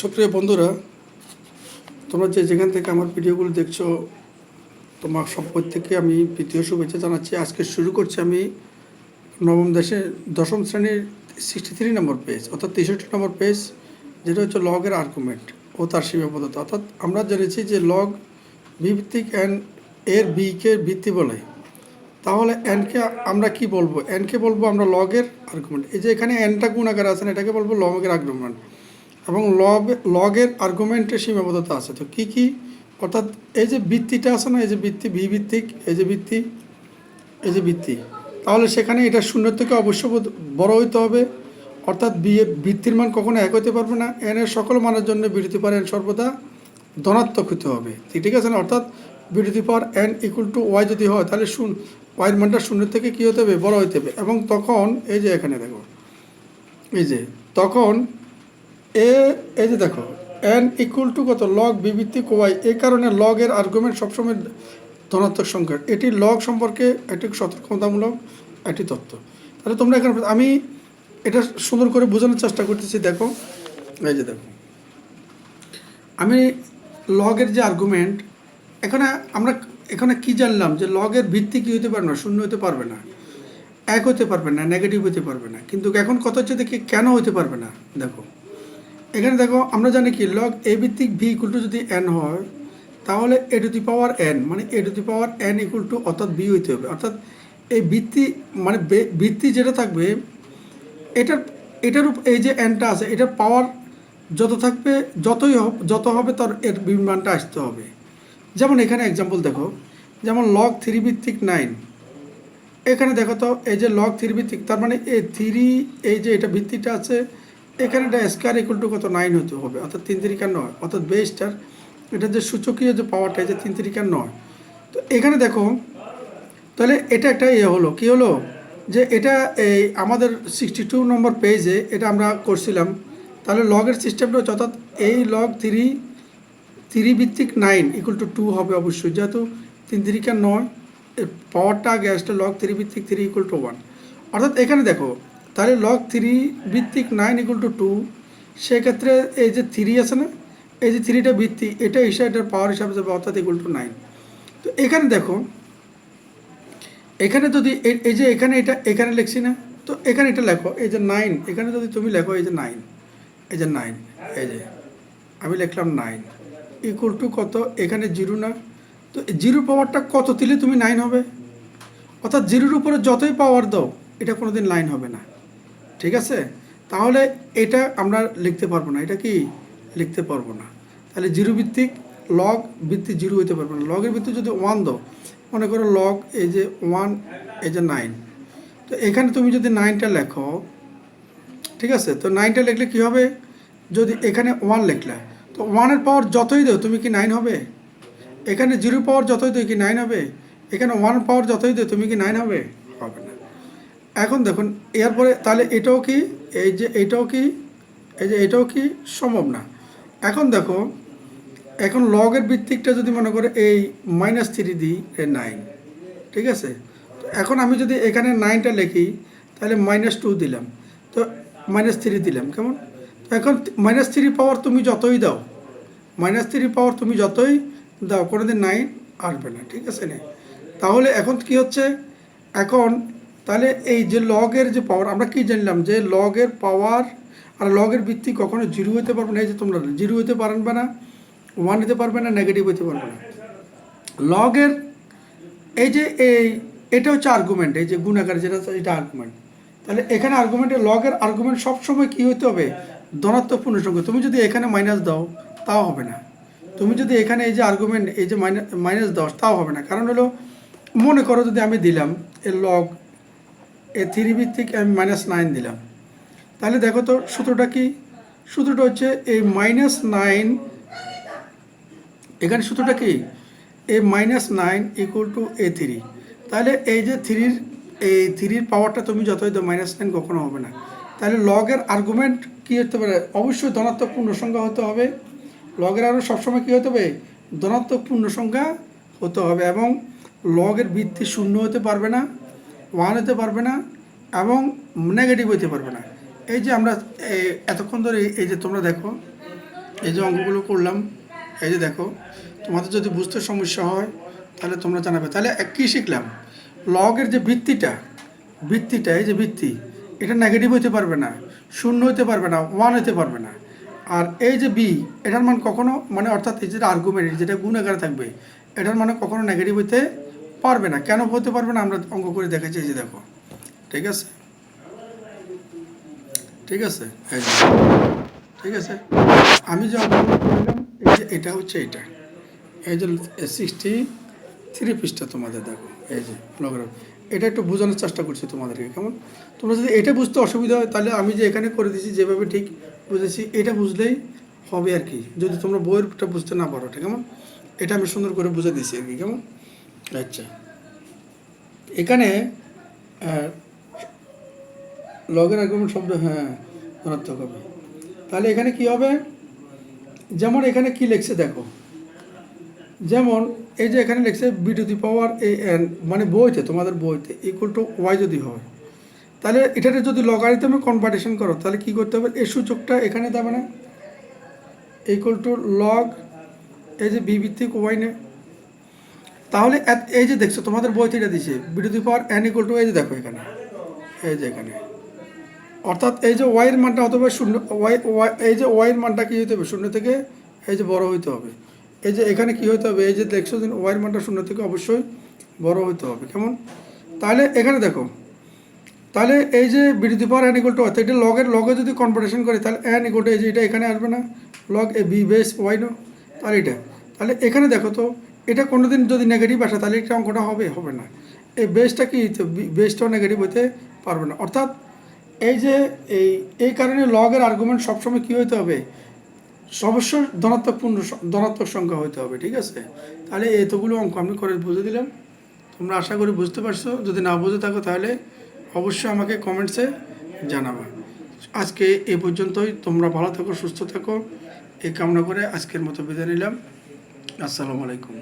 সুপ্রিয় বন্ধুরা তোমরা যে যেখান থেকে আমার ভিডিওগুলো দেখছ তোমার সব প্রত্যেককে আমি প্রীতীয় শুভেচ্ছা জানাচ্ছি। আজকে শুরু করছি আমি নবম দেশে দশম শ্রেণির সিক্সটি থ্রি নম্বর পেজ অর্থাৎ তেষট্টি নম্বর পেজ যেটা হচ্ছে লগের আর্গুমেন্ট ও তার সীমাবদ্ধতা। অর্থাৎ আমরা জেনেছি যে লগ ভিত্তিক এন এর বিকে ভিত্তি বলে। তাহলে এনকে আমরা কি বলব? এনকে বলব আমরা লগের আর্গুমেন্ট এই যে এখানে এনটা গুণাকার আছে না, এটাকে বলব লগের আর্গুমেন্ট এবং লগ লগের আর্গুমেন্টের সীমাবদ্ধতা আছে। তো কি কি? অর্থাৎ এই যে বৃত্তিটা আছে না, এই যে বৃত্তি ভি ভিত্তিক, এই যে বৃত্তি এই যে বৃত্তি তাহলে সেখানে এটা শূন্যের থেকে অবশ্য বড় হইতে হবে। অর্থাৎ বি এর বৃত্তির মান কখনো এক হতে পারবে না। এন এর সকল মানের জন্য বিরতি পার এন সর্বদা ধনাত্মক হতে হবে। ঠিক আছে না? অর্থাৎ বিরতি পার এন ইকুয়াল টু ওয়াই যদি হয়, তাহলে শূন্য ওয়াইয়ের মানটা শূন্যের থেকে কী হতে হবে? বড় হইতে হবে। এবং তখন, এই যে এখানে দেখো, এই যে, তখন এ, এই যে দেখো এন ইকুয়াল টু কত? লগ বিবৃত্তি কোয়াই এ কারণে লগের আর্গুমেন্ট সবসময় ধনাত্মক সংখ্যা এটি লগ সম্পর্কে একটি সতর্কতামূলক একটি তথ্য। তাহলে তোমরা এখানে আমি এটা সুন্দর করে বোঝানোর চেষ্টা করতেছি, দেখো। এই যে দেখো। আমি লগের যে আর্গুমেন্ট এখানে আমরা, এখানে কি জানলাম? যে লগের ভিত্তি কি হতে পারবে না? শূন্য হতে পারবে না। এক হতে পারবে না নেগেটিভ হতে পারবে না। কিন্তু এখন কথা হচ্ছে দেখি কেন হতে পারবে না? দেখো। এখানে দেখো, আমরা জানি কি লগ এ ভিত্তিক ভি ইকুয়াল টু যদি এন হয়, তাহলে A to the power N মানে A to the power N equal to অর্থাৎ বি হইতে হবে। অর্থাৎ এই ভিত্তি মানে ভিত্তি যেটা থাকবে, এটার এটার এই যে এনটা আছে, এটার পাওয়ার যত থাকবে, যতই যত হবে তার এর বিমানটা আসতে হবে। যেমন এখানে এক্সাম্পল দেখো, যেমন লগ থ্রি ভিত্তিক নাইন এখানে দেখো তো, এই যে লগ থ্রি ভিত্তিক, তার মানে এই থ্রি এই যে এটা ভিত্তিটা আছে এখানে এটা স্কোয়ার ইকুয়াল টু কত? নাইন হতে হবে, অর্থাৎ তিন তিরিকা নয়। অর্থাৎ বেসটার এটা যে সূচকীয় যে পাওয়ারটা যে তিন তিরিকা নয়। তো এখানে দেখো, তাহলে এটা একটা ইয়ে হলো, কি হলো? যে এটা এই আমাদের সিক্সটি টু নম্বর পেজে এটা আমরা করছিলাম। তাহলে লগের সিস্টেমটা হচ্ছে, অর্থাৎ এই লগ থ্রি থ্রি ভিত্তিক নাইন ইকুয়াল টু টু হবে অবশ্যই, যেহেতু তিন তিরিকা নয় পাওয়ারটা আগে আসলে লগ থ্রি ভিত্তিক থ্রি ইকুয়াল টু ওয়ান অর্থাৎ এখানে দেখো তাহলে লগ থ্রি ভিত্তিক নাইন ইকুয়াল টু টু সেক্ষেত্রে এই যে থ্রি আছে না, এই যে থ্রিটা ভিত্তি এটা হিসাবে এটার পাওয়ার হিসাবে যাবে, অর্থাৎ ইকুয়াল টু নাইন তো এখানে দেখো, এখানে যদি এই- যে এখানে এটা, এখানে লিখছি না, তো এখানে এটা লেখো, এই যে নাইন এখানে যদি তুমি লেখো এই যে নাইন এই যে নাইন এই যে, আমি লিখলাম নাইন ইকুয়াল টু কত, এখানে জিরো না, তো জিরো পাওয়ারটা কত দিলে তুমি নাইন হবে। অর্থাৎ জিরোর উপরে যতই পাওয়ার দাও, এটা কোনো দিন লাইন হবে না। ঠিক আছে? তাহলে এটা আমরা লিখতে পারব না। এটা কি? লিখতে পারব না। তাহলে জিরো ভিত্তিক লগ ভিত্তি জিরো হইতে পারব না। লগের ভিত্তি যদি ওয়ান দাও, মনে করো লগ এই যে ওয়ান এই যে নাইন তো এখানে তুমি যদি নাইনটা লেখো, ঠিক আছে? তো নাইনটা লিখলে কী হবে? যদি এখানে ওয়ান লিখলে, তো ওয়ানের পাওয়ার যতই দেও, তুমি কি নাইন হবে? এখানে জিরো পাওয়ার যতই দেও, কি নাইন হবে? এখানে ওয়ান পাওয়ার যতই দেও, তুমি কি নাইন হবে? হবে না। এখন দেখুন এরপরে তাহলে এটাও কি, এই যে এটাও কি, এই যে এটাও কি সম্ভব না? এখন দেখো, এখন লগের ভিত্তিকটা যদি মনে করে এই মাইনাস থ্রি দিই নাইন ঠিক আছে? তো এখন আমি যদি এখানে নাইনটা লিখি, তাহলে মাইনাস টু দিলাম। তো মাইনাস থ্রি দিলাম, কেমন? তো এখন মাইনাস থ্রি পাওয়ার তুমি যতই দাও মাইনাস থ্রি পাওয়ার তুমি যতই দাও, কোনোদিন নাইন আসবে না, ঠিক আছে না? তাহলে এখন কি হচ্ছে? এখন তাহলে এই যে লগের যে পাওয়ার আমরা কি জানলাম যে লগের পাওয়ার আর লগের ভিত্তি কখনো জিরো হতে পারবে না, এই যে তোমরা জিরো হতে পারবে না ওয়ান হতে পারবে না নেগেটিভ হতে পারবে না। লগের এই যে এই, এটা হচ্ছে আর্গুমেন্ট এই যে গুণাকার যেটা এটা আর্গুমেন্ট তাহলে এখানে আর্গুমেন্টে লগের আর্গুমেন্ট সবসময় কী হতে হবে? ধনাত্মক পূর্ণ সংখ্যা। তুমি যদি এখানে মাইনাস দাও, তাও হবে না। তুমি যদি এখানে এই যে আর্গুমেন্ট এই যে মাইনাস মাইনাস দাও, তাও হবে না। কারণ হলো, মনে করো যদি আমি দিলাম এ লগ এ থ্রি ভিত্তিক আমি মাইনাস নাইন দিলাম। তাহলে দেখো তো সূত্রটা কি? সূত্রটা হচ্ছে এই মাইনাস নাইন এখানে সূত্রটা কি? A minus nine equal to A three তাহলে এই যে থ্রির এই থ্রির পাওয়ারটা তুমি যতই দাও মাইনাস নাইন কখনো হবে না। তাহলে লগের আর্গুমেন্ট কী হতে পারে? অবশ্যই ধনাত্মক পূর্ণ সংখ্যা হতে হবে। লগের আরও সবসময় কী হতে হবে? ধনাত্মক পূর্ণ সংখ্যা হতে হবে এবং লগের ভিত্তি শূন্য হতে পারবে না। ওয়ান হতে পারবে না এবং নেগেটিভ হতে পারবে না। এই যে আমরা এতক্ষণ ধরে এই যে তোমরা দেখো, এই যে অঙ্কগুলো করলাম, এই যে দেখো, তোমাদের যদি বুঝতে সমস্যা হয়, তাহলে তোমরা জানাবে। তাহলে এক- কী শিখলাম? লগের যে ভিত্তিটা ভিত্তিটা এই যে ভিত্তি এটা নেগেটিভ হতে পারবে না, শূন্য হতে পারবে না ওয়ান হতে পারবে না। আর এই যে বি এটার মান কখনো মানে অর্থাৎ এই যেটা আর্গুমেন্ট যেটা গুণ আকারে থাকবে, এটার মানে কখনো নেগেটিভ হতে পারবে না। কেন হতে পারবে না? আমরা অঙ্ক করে দেখাচ্ছি, এই যে দেখো। ঠিক আছে? ঠিক আছে? ঠিক আছে? আমি যে অঙ্কগুলো করলাম, এই যে এটা হচ্ছে এটা। এই যে সিক্সটি থ্রি পিসটা তোমাদের দেখো। এই যে লগরাম এটা একটু বোঝানোর চেষ্টা করছি তোমাদেরকে, কেমন? তোমরা যদি এটা বুঝতে অসুবিধা হয়, তাহলে আমি যে এখানে করে দিয়েছি, যেভাবে ঠিক বুঝেছি, এটা বুঝলেই হবে আর কি। যদি তোমরা বইয়েরটা বুঝতে না পারো, ঠিক কেমন? এটা আমি সুন্দর করে বুঝে দিয়েছি আর কি, কেমন? আচ্ছা। এখানে লগের আর্গুমেন্ট শব্দ হ্যাঁ ধনাত্মক হবে। তাহলে এখানে কি হবে? যেমন এখানে কি লিখছে দেখো। যেমন এই যে এখানে লিখছে B to the power A N মানে বইতে, তোমাদের বইতে ইকুয়াল টু ওয়াই যদি হয়। তাহলে এটাতে যদি লগারিদমে কনভার্টেশন করো, তাহলে কি করতে হবে? এই সূচকটা এখানে দেবে না ইকুয়াল টু লগ এই যে বি ভিত্তিক ওয়াই নে তাহলে এই যে দেখছ তোমাদের বইতে এটা দিছে B to power N equal to এই যে দেখো এখানে এই যে এখানে অর্থাৎ এই যে ওয়াইয়ের মানটা হতে হবে শূন্য ওয়াই ওয়াই এই যে ওয়াইয়ের মানটা কী হতে হবে শূন্য থেকে এই যে বড় হইতে হবে এই যে এখানে কি হতে হবে এই যে দেখছ যে ওয়াইয়ের মানটা শূন্য থেকে অবশ্যই বড় হইতে হবে কেমন তাহলে এখানে দেখো তাহলে এই যে বিরোধী পাওয়ার এন ইকুয়াল টু অর্থাৎ এটা লগের লগে যদি কনভার্টেশন করে তাহলে এন ইকুয়াল টু এই যে এটা এখানে আসবে না log A B base Y no তাহলে এটা তাহলে এখানে দেখো তো এটা কোনো দিন যদি নেগেটিভ আসে, তাহলে এটা অঙ্কটা হবে হবে না। এই বেসটা কি? বেসটাও নেগেটিভ হতে পারবে না। অর্থাৎ এই যে এই এই কারণে লগের আর্গুমেন্ট সবসময় কী হতে হবে? অবশ্যই ধনাত্মক পূর্ণ ধনাত্মক সংখ্যা হতে হবে, ঠিক আছে? তাহলে এতগুলো অঙ্ক আমি করে বুঝে দিলাম। তোমরা আশা করি বুঝতে পারছ। যদি না বুঝে থাকো, তাহলে অবশ্যই আমাকে কমেন্টসে জানাবা। আজকে এ পর্যন্তই। তোমরা ভালো থাকো, সুস্থ থাকো। এই কামনা করে আজকের মতো বিদায় নিলাম। আসসালামু আলাইকুম।